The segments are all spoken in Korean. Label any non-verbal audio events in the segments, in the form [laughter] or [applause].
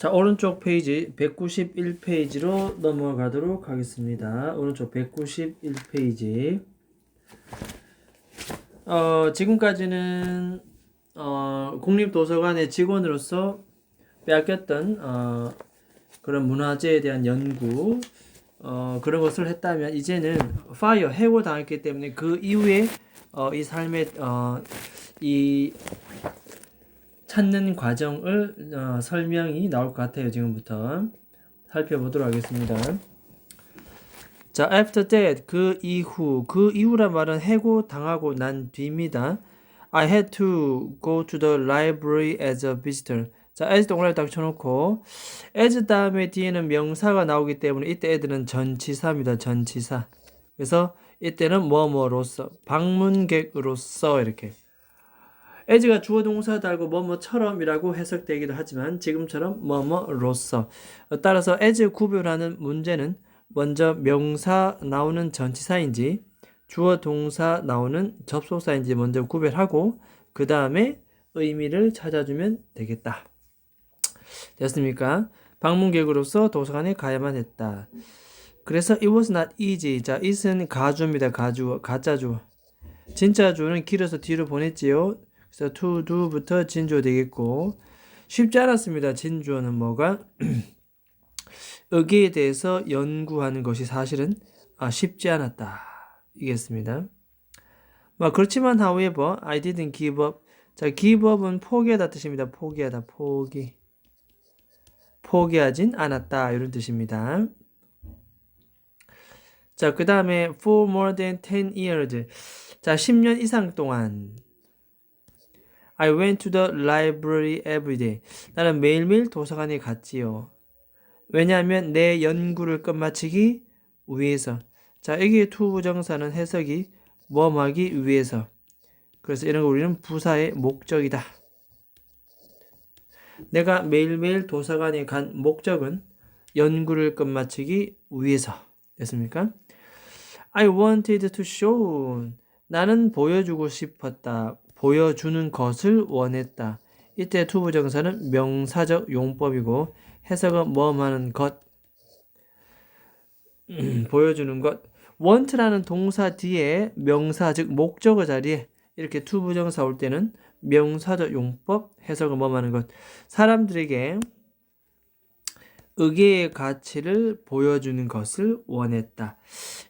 자, 오른쪽 페이지 191페이지로 넘어가도록 하겠습니다. 오른쪽 191페이지. 어, 지금까지는 어, 국립도서관의 직원으로서 빼앗겼던 어, 그런 문화재에 대한 연구 어, 그런 것을 했다면 이제는 파이어 해고 당했기 때문에 그 이후에 어, 이 삶의 어, 이 찾는 과정을 어, 설명이 나올 것 같아요. 지금부터 살펴보도록 하겠습니다. 자, after that 그 이후 그 이후란 말은 해고 당하고 난 뒤입니다. I had to go to the library as a visitor. 자, as 동그라미 딱 쳐놓고 as 다음에 뒤에는 명사가 나오기 때문에 이때 애들은 전치사입니다. 전치사. 그래서 이때는 뭐뭐로서 방문객으로서 이렇게 as가 주어 동사 달고 뭐뭐처럼이라고 해석되기도 하지만 지금처럼 뭐뭐로서 따라서 as 구별하는 문제는 먼저 명사 나오는 전치사인지 주어 동사 나오는 접속사인지 먼저 구별하고 그 다음에 의미를 찾아주면 되겠다. 됐습니까? 방문객으로서 도서관에 가야만 했다. 그래서 it was not easy. 자, it은 가주입니다. 가주, 가짜 주. 진짜 주는 길어서 뒤로 보냈지요. 그래서 to do부터 진주어 되겠고 쉽지 않았습니다. 진주어는 뭐가 [clears throat] 의기에 대해서 연구하는 것이 사실은 아, 쉽지 않았다. 이겠습니다. 뭐 그렇지만 however I didn't give up. 자, give up은 포기하다 뜻입니다. 포기하다. 포기. 포기하진 않았다. 이런 뜻입니다. 자, 그 다음에 for more than 10 years. 자, 10년 이상 동안 I went to the library every day. 나는 매일매일 도서관에 갔지요. 왜냐하면 내 연구를 끝마치기 위해서. 자, 여기에 to 부정사는 해석이 뭐하기 위해서. 그래서 이런 거 우리는 부사의 목적이다. 내가 매일매일 도서관에 간 목적은 연구를 끝마치기 위해서. 됐습니까? I wanted to show. 나는 보여주고 싶었다. 보여주는 것을 원했다. 이때 투부정사는 명사적 용법이고 해석은 뭐하는 것, 음, 보여주는 것. want라는 동사 뒤에 명사 즉 목적어 자리에 이렇게 투부정사 올 때는 명사적 용법 해석은 뭐하는 것. 사람들에게 의계의 가치를 보여주는 것을 원했다.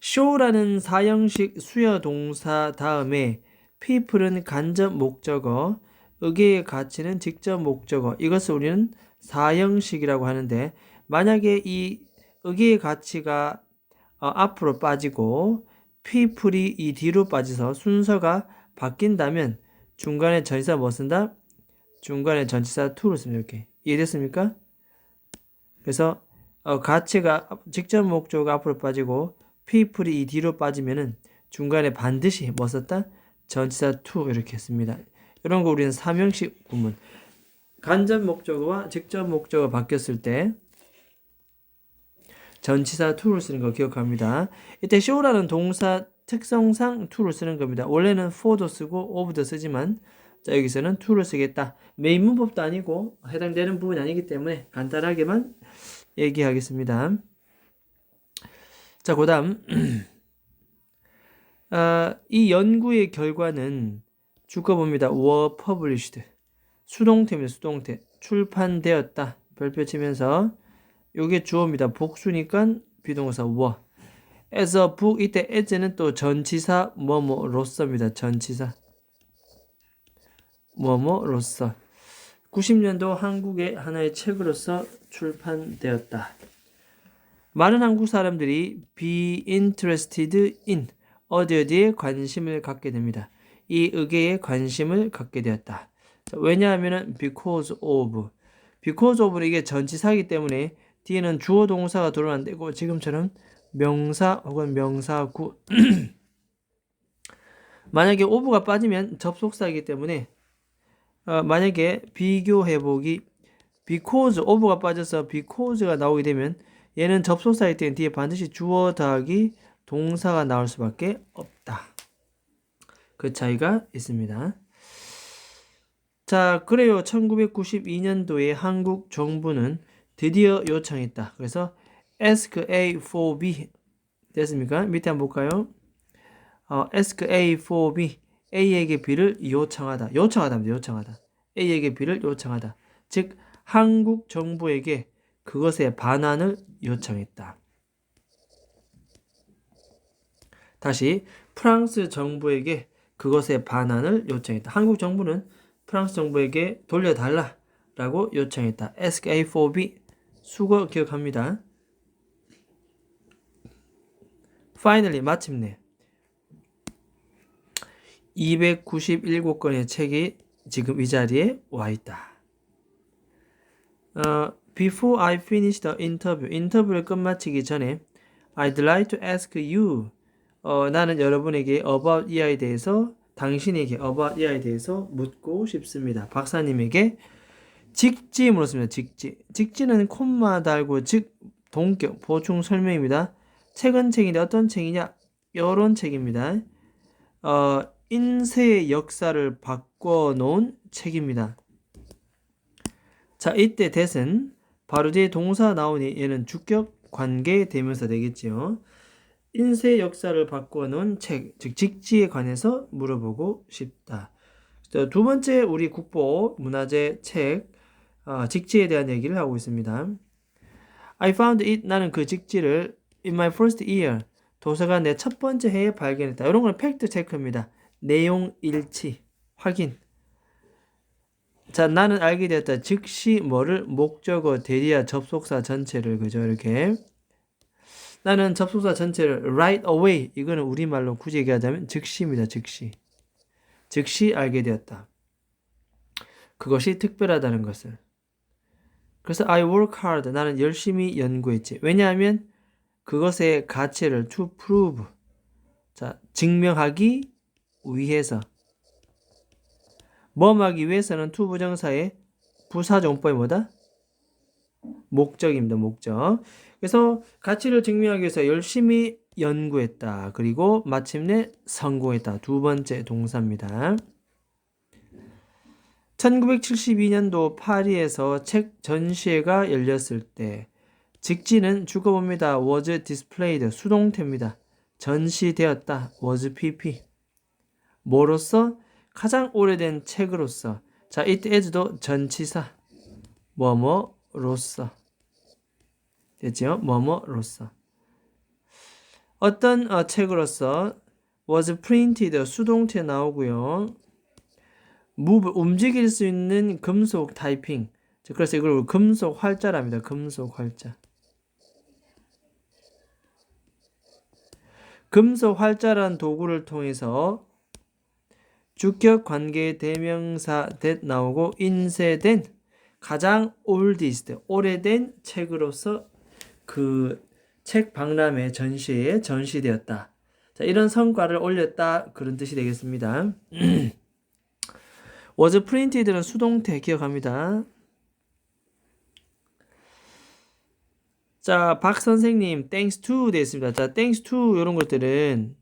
show라는 사형식 수여 동사 다음에 people은 간접 목적어, 의계의 가치는 직접 목적어. 이것을 우리는 사형식이라고 하는데 만약에 이 의계의 가치가 어, 앞으로 빠지고 people이 이 뒤로 빠져서 순서가 바뀐다면 중간에 전치사 뭐 쓴다? 중간에 전치사 to를 씁니다. 이렇게. 이해됐습니까? 그래서 어, 가치가 직접 목적어가 앞으로 빠지고 people이 이 뒤로 빠지면은 중간에 반드시 뭐 썼다? 전치사 to 이렇게 했습니다. 이런 거 우리는 삼형식 구문. 간접 목적어와 직접 목적어 바뀌었을 때 전치사 to를 쓰는 거 기억합니다. 이때 show라는 동사 특성상 to를 쓰는 겁니다. 원래는 for도 쓰고 of도 쓰지만 자 여기서는 to를 쓰겠다. 메인 문법도 아니고 해당되는 부분이 아니기 때문에 간단하게만 얘기하겠습니다. 자, 그 다음 [clears throat] 아, 이 연구의 결과는 주가봅니다. were published. 수동태입니다. 수동태. 출판되었다. 별표 치면서 요게 주어입니다. 복수니까 비동사 were. as a book 이때 as는 또 전치사 뭐뭐로서입니다. 전치사 뭐뭐로서 90년도 한국의 하나의 책으로서 출판되었다. 많은 한국 사람들이 be interested in 어디 어디에 관심을 갖게 됩니다. 이 의계에 관심을 갖게 되었다. 왜냐하면 because of because of는 이게 전치사이기 때문에 뒤에는 주어 동사가 들어오면 안 되고 지금처럼 명사 혹은 명사구 [clears throat] 만약에 of가 빠지면 접속사이기 때문에 어, 만약에 비교해보기 because of가 빠져서 because가 나오게 되면 얘는 접속사일 때 뒤에 반드시 주어 더하기 동사가 나올 수밖에 없다. 그 차이가 있습니다. 자, 그래요. 1992년도에 한국 정부는 드디어 요청했다. 그래서 ask A for B 됐습니까? 밑에 한번 볼까요? 어, ask A for B A에게 B를 요청하다. 요청하다입니다. 요청하다. A에게 B를 요청하다. 즉 한국 정부에게 그것의 반환을 요청했다. 다시 프랑스 정부에게 그것의 반환을 요청했다. 한국 정부는 프랑스 정부에게 돌려달라라고 요청했다. ask A for B 수거 기억합니다. finally 마침내 297권의 책이 지금 이 자리에 와 있다. 어, before I finish the interview, 인터뷰를 끝마치기 전에 I'd like to ask you 어, 나는 여러분에게 about 이하에 대해서 당신에게 about 이하에 대해서 묻고 싶습니다. 박사님에게 직지 물었습니다. 직지. 직지는 콤마 달고 즉 동격 보충 설명입니다. 책은 책인데 어떤 책이냐? 요런 책입니다. 어, 인쇄의 역사를 바꿔 놓은 책입니다. 자, 이때 대은 바로 뒤에 동사 나오니 얘는 주격 관계 대명사 되겠지요. 인쇄 역사를 바꿔놓은 책, 즉 직지에 관해서 물어보고 싶다. 두 번째 우리 국보 문화재 책 어, 직지에 대한 얘기를 하고 있습니다. I found it 나는 그 직지를 in my first year 도서관 내 첫 번째 해에 발견했다. 이런 건 팩트 체크입니다. 내용 일치 확인. 자 나는 알게 되었다. 즉시 뭐를 목적어 대리야 접속사 전체를 그죠 이렇게 나는 접속사 전체를 right away 이거는 우리말로 굳이 얘기하자면 즉시입니다. 즉시. 즉시 알게 되었다. 그것이 특별하다는 것을. 그래서 I work hard. 나는 열심히 연구했지. 왜냐하면 그것의 가치를 to prove. 자, 증명하기 위해서. 뭐하기 위해서는 to 부정사의 부사정법이 뭐다? 목적입니다. 목적. 그래서 가치를 증명하기 위해서 열심히 연구했다. 그리고 마침내 성공했다. 두 번째 동사입니다. 1972년도 파리에서 책 전시회가 열렸을 때 직지는 죽어봅니다. was displayed 수동태입니다. 전시되었다. was pp 뭐로서 가장 오래된 책으로서 자 it is도 전치사 뭐뭐 로서 됐죠? 뭐뭐로서 어떤 어, 책으로서 was printed 수동태 나오고요. move 움직일 수 있는 금속 타이핑. 그래서 이걸 금속 활자랍니다. 금속 활자. 금속 활자란 도구를 통해서 주격 관계 대명사 that 나오고 인쇄된 가장 oldest 오래된 책으로서 그 책 박람회 전시회에 전시되었다. 자, 이런 성과를 올렸다 그런 뜻이 되겠습니다. [clears throat] was printed는 수동태 기억합니다. 자, 박 선생님, thanks to 되어 습니다 자, thanks to 이런 것들은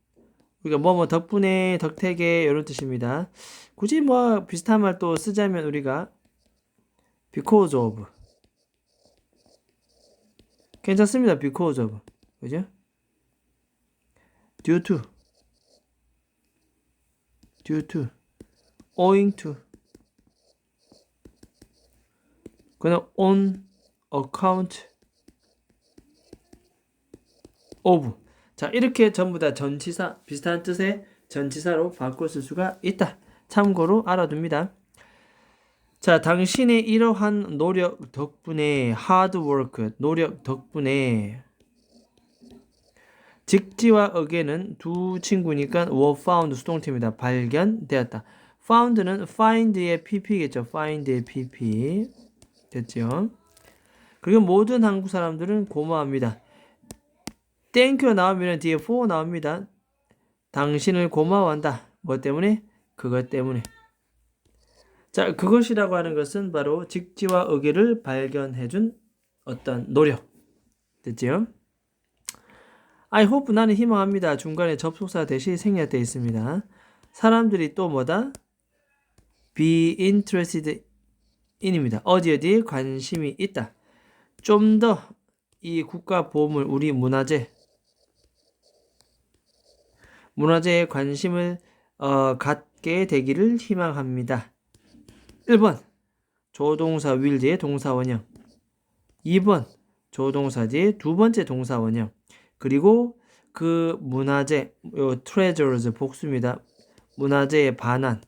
우리가 뭐뭐 덕분에 덕택에 이런 뜻입니다. 굳이 뭐 비슷한 말 또 쓰자면 우리가 because of 괜찮습니다. because of. 그죠? due to. due to. owing to. 그냥 on account of. 자, 이렇게 전부 다 전치사, 비슷한 뜻의 전치사로 쓸 수가 있다. 참고로 알아둡니다. 자, 당신의 이러한 노력 덕분에 하드워크 노력 덕분에 직지와 어게는 두 친구니까 were found 수동태입니다. 발견되었다. found는 find의 pp겠죠. find의 pp 됐죠. 그리고 모든 한국 사람들은 고마워합니다. 땡큐 나오면 뒤에 for 나옵니다. 당신을 고마워한다. 뭐 때문에? 그것 때문에. 자, 그것이라고 하는 것은 바로 직지와 의계를 발견해 준 어떤 노력. 됐지요? I hope 나는 희망합니다. 중간에 접속사 대시 생략되어 있습니다. 사람들이 또 뭐다? be interested in입니다. 어디 어디에 관심이 있다. 좀 더 이 국가 보물 우리 문화재 문화재에 관심을 어, 갖게 되기를 희망합니다. 1번 조동사 will 뒤에 동사 원형 2번 조동사 뒤에 두 번째 동사 원형 그리고 그 문화재 요 treasures 복수입니다. 문화재의 반환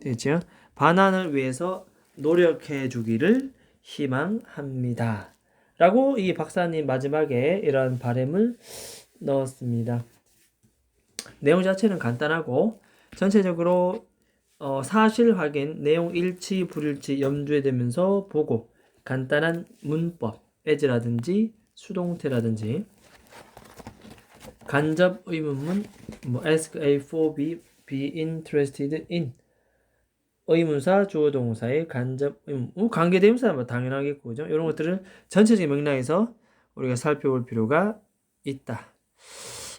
되죠? 반환을 위해서 노력해 주기를 희망합니다. 라고 이 박사님 마지막에 이런 바램을 넣었습니다. 내용 자체는 간단하고 전체적으로 어, 사실 확인, 내용 일치, 불일치 염두에 두면서 보고 간단한 문법, as라든지 수동태라든지 간접 의문문, 뭐 ask A for B, be interested in 의문사, 주어 동사의 간접 의문, 어, 관계 대명사는 뭐 당연하겠고, 그죠? 이런 것들을 전체적인 맥락에서 우리가 살펴볼 필요가 있다.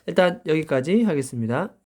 일단 여기까지 하겠습니다.